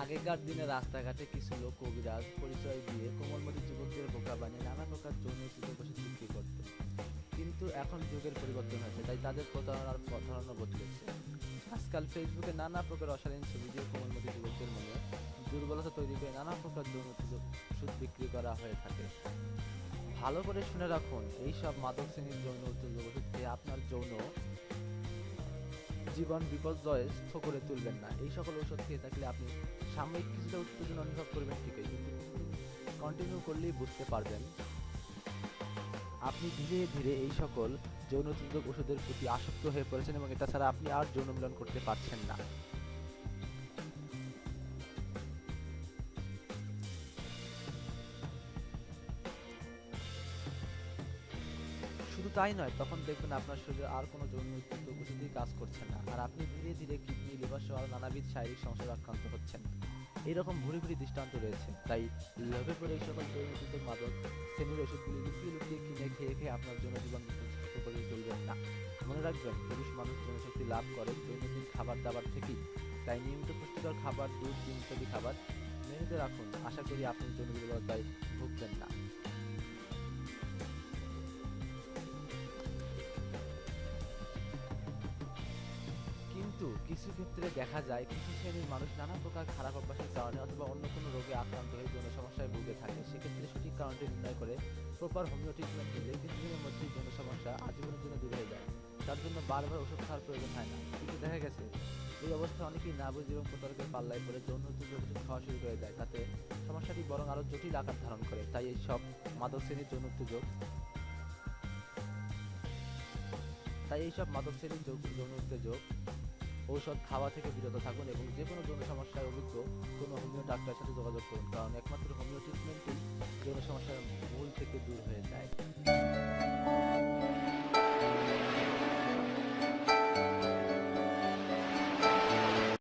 আগেকার দিনে রাস্তাঘাটে কিছু লোক, কবিরাজ, পরিচয় দিয়ে কোমলমতি যুবকদের বোকা বানিয়ে নানা প্রকার যৌন সুযোগ ওষুধ বিক্রি করত কিন্তু এখন যুগের পরিবর্তন হয়েছে, তাই তাদের প্রতারণার ধরনও বদলেছে আজকাল ফেসবুকে নানা প্রকার অশালীন ছবি দিয়ে কোমলমতি যুবকদের মনে দুর্বলতা তৈরি করে নানা প্রকার যৌন ওষুধ বিক্রি করা হয়ে থাকে। ভালো করে শুনে রাখুন, এইসব মাদক শ্রেণির যৌন খেয়ে আপনার যৌন জীবন বিপর্যস্ত করে তুলবেন না। এই সকল ওষুধ খেয়ে থাকলে আপনি সাময়িক কিছুটা উত্তেজনা অনুভব করবেন ঠিকই, কিন্তু কন্টিনিউ করলেই বুঝতে পারবেন। আপনি ধীরে ধীরে এই সকল যৌন উত্তেজক ওষুধের প্রতি আসক্ত হয়ে পড়েছেন এবং এটা ছাড়া আপনি আর যৌন মিলন করতে পারছেন না। শুধু তাই নয়, তখন দেখবেন আপনার শরীরে আর কোনো যৌন ওষুধই কাজ করছে না। আর আপনি ধীরে ধীরে কিডনি, লিভার সহ নানাবিধ শারীরিক সমস্যায় আক্রান্ত হচ্ছেন। এইরকম ভুরি ভুরি দৃষ্টান্ত রয়েছে। তাই লোভে পড়ে এই সকল উত্তেজক মাদক শ্রেণির ওষুধগুলি লুকিয়ে লুকিয়ে কিনে খেয়ে খেয়ে আপনার জন্য জীবন করে তুলবেন না। মনে রাখবেন, পুরুষ মানুষ জনশক্তি লাভ করে দৈনন্দিন খাবার দাবার থেকেই। তাই নিয়মিত পুষ্টিকর খাবার, দুধ, ডিম ইত্যাদি খাবার মেনুতে রাখুন। আশা করি আপনি যৌন দুর্বলতায় ভুগবেন না। কিন্তু কিছু ক্ষেত্রে দেখা যায় কিছু শ্রেণির মানুষ নানা প্রকার খারাপ অভ্যাসের কারণে অথবা অন্য কোনো রোগে আক্রান্ত হয়ে যৌন সমস্যায় ভুগে থাকে, সেক্ষেত্রে সঠিক কারণটি নির্ণয় করে প্রপার হোমিও ট্রিটমেন্ট দিলে কিছুদিনের মধ্যেই যৌন সমস্যা আজীবনের জন্য দূর হয়ে যায়। তার জন্য বারবার ওষুধ খাওয়ার প্রয়োজন হয় না। কিন্তু দেখা গেছে, এই অবস্থা অনেকেই না বুঝে এবং প্রতারকের পাল্লায় পড়ে যৌন ওষুধ খাওয়া শুরু করে দেয়। তাতে সমস্যাটি বরং আরও জটিল আকার ধারণ করে। তাই এই সব মাদক শ্রেণির যৌন উত্তেজক তাই এইসব মাদক শ্রেণির যৌন উত্তেজক ঔষধ খাওয়া থেকে বিরত থাকুন এবং যে কোনো যৌন সমস্যায় অভিজ্ঞ কোনো হোমিও ডাক্তারের সাথে যোগাযোগ করুন, কারণ একমাত্র হোমিও ট্রিটমেন্টেই যৌন সমস্যার মূল থেকে দূর হয়ে যায়।